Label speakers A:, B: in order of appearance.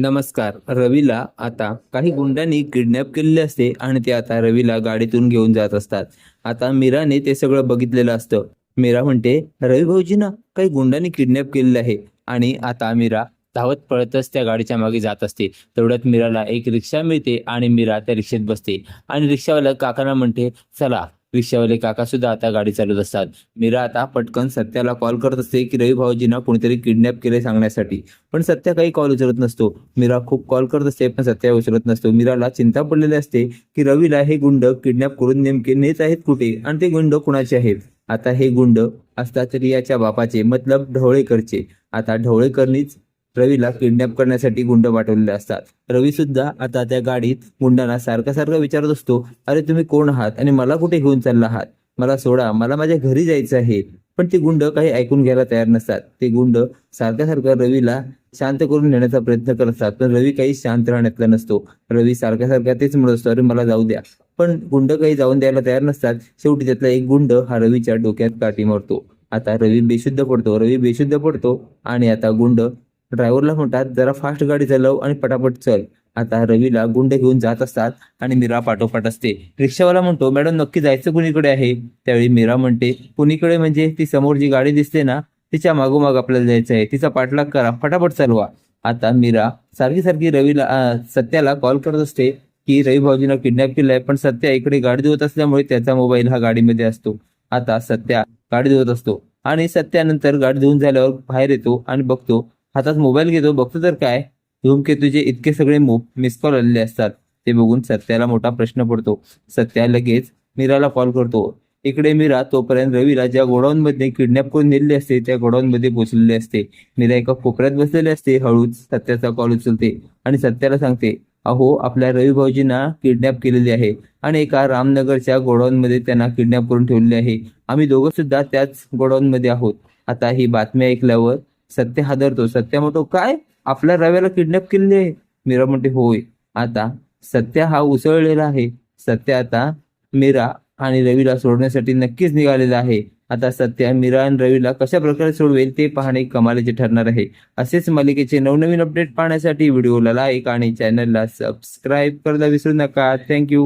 A: नमस्कार रवीला आता काही गुंडांनी किडनॅप केलेले असते आणि ते आता रवीला गाडीतून घेऊन जात असतात. आता मीराने ते सगळं बघितलेलं असतं. मीरा म्हणते रवी भाऊजींना काही गुंडांनी किडनॅप केलेलं आहे आणि आता मीरा धावत पळतच त्या गाडीच्या मागे जात असते. तेवढ्यात मीराला एक रिक्षा मिळते आणि मीरा त्या रिक्षेत बसते. आणि रिक्षावाला काकांना म्हणते चला रिक्षावाले काका सुद्धा आता गाडी चालवत असतात. मीरा आता पटकन सत्याला कॉल करत असते की रवी भाऊजींना कोणीतरी किडनॅप केले सांगण्यासाठी. पण सत्या काही कॉल उचलत नसतो. मीरा खूप कॉल करत असते पण सत्या उचलत नसतो. मीराला चिंता पडलेली असते की रवीला हे गुंड किडनॅप करून नेमके नेत आहेत कुठे आणि ते गुंड कुणाचे आहेत? आता हे गुंड असतात रियाच्या बापाचे मतलब ढवळेकरचे. आता ढवळेकरनीच रवीला किडनॅप करण्यासाठी गुंड पाठवलेले असतात. रवी सुद्धा आता त्या गाडीत गुंडांना सारखा सारखा विचारत असतो अरे तुम्ही कोण आहात आणि मला कुठे घेऊन चालला आहात? मला सोडा मला माझ्या घरी जायचं आहे. पण ते गुंड काही ऐकून घ्यायला तयार नसतात. ते गुंड सारख्या सारख्या रवीला शांत करून नेण्याचा प्रयत्न करत असतात पण रवी काही शांत राहण्यातला नसतो. रवी सारख्या सारख्या तेच म्हणत असतो अरे मला जाऊ द्या. पण गुंड काही जाऊन द्यायला तयार नसतात. शेवटी त्यातला एक गुंड हा रवीच्या डोक्यात काठी मारतो. आता रवी बेशुद्ध पडतो रवी बेशुद्ध पडतो आणि आता गुंड ड्रायव्हरला म्हणतात जरा फास्ट गाडी चालव आणि पटापट चल. आता रवीला गुंड घेऊन जात असतात आणि मीरा पाठोपाठ असते. रिक्षावाला म्हणतो मॅडम नक्की जायचं कुणीकडे आहे? त्यावेळी मीरा म्हणते कुणीकडे म्हणजे? ती समोर जी गाडी दिसते ना तिच्या मागोमाग आपल्याला जायचं आहे. तिचा पाठलाग करा. फटाफट चालवा. आता मीरा सारखी सारखी रवीला सत्याला कॉल करत असते की रवी भाऊजीनं किडनॅप केलंय पण सत्या इकडे गाडी धुवत असल्यामुळे त्याचा मोबाईल हा गाडीमध्ये असतो. आता सत्या गाडी धुवत असतो आणि सत्यानंतर गाडी धुवून झाल्यावर बाहेर येतो आणि बघतो हातात मोबाईल घेतो बघतो तर काय? धूमकेतूचे इतके सगळे मिस कॉल आलेले असतात. ते बघून सत्याला मोठा प्रश्न पडतो. सत्या लगेच मीराला कॉल करतो. इकडे मीरा तोपर्यंत रवीला ज्या गोडाऊन मध्ये किडनॅप करून नेलेले असते त्या गोडाऊन मध्ये पोहोचलेले असते. मीरा एका कोपऱ्यात बसलेले असते. हळूच सत्याचा कॉल उचलते आणि सत्याला सांगते अहो आपल्या रवी भाऊजींना किडनॅप केलेले आहे आणि एका रामनगरच्या गोडाऊन मध्ये त्यांना किडनॅप करून ठेवलेले आहे. आम्ही दोघं सुद्धा त्याच गोडाऊन मध्ये आहोत. आता ही बातमी ऐकल्यावर सत्य हादरतो. सत्य म्हणतो काय? आपल्या रव्याला किडनॅप केले आहे. मीरा म्हणते होय. आता सत्य हा उसळलेला आहे. सत्य आता मीरा आणि रवीला सोडण्यासाठी नक्कीच निघालेला आहे. आता सत्या मीरा आणि रवीला कशा प्रकारे सोडवेल ते पाहणे कमालीचे ठरणार आहे. असेच मालिकेचे नवनवीन अपडेट पाहण्यासाठी व्हिडिओला लाईक आणि चॅनलला सबस्क्राईब करायला विसरू नका. थँक्यू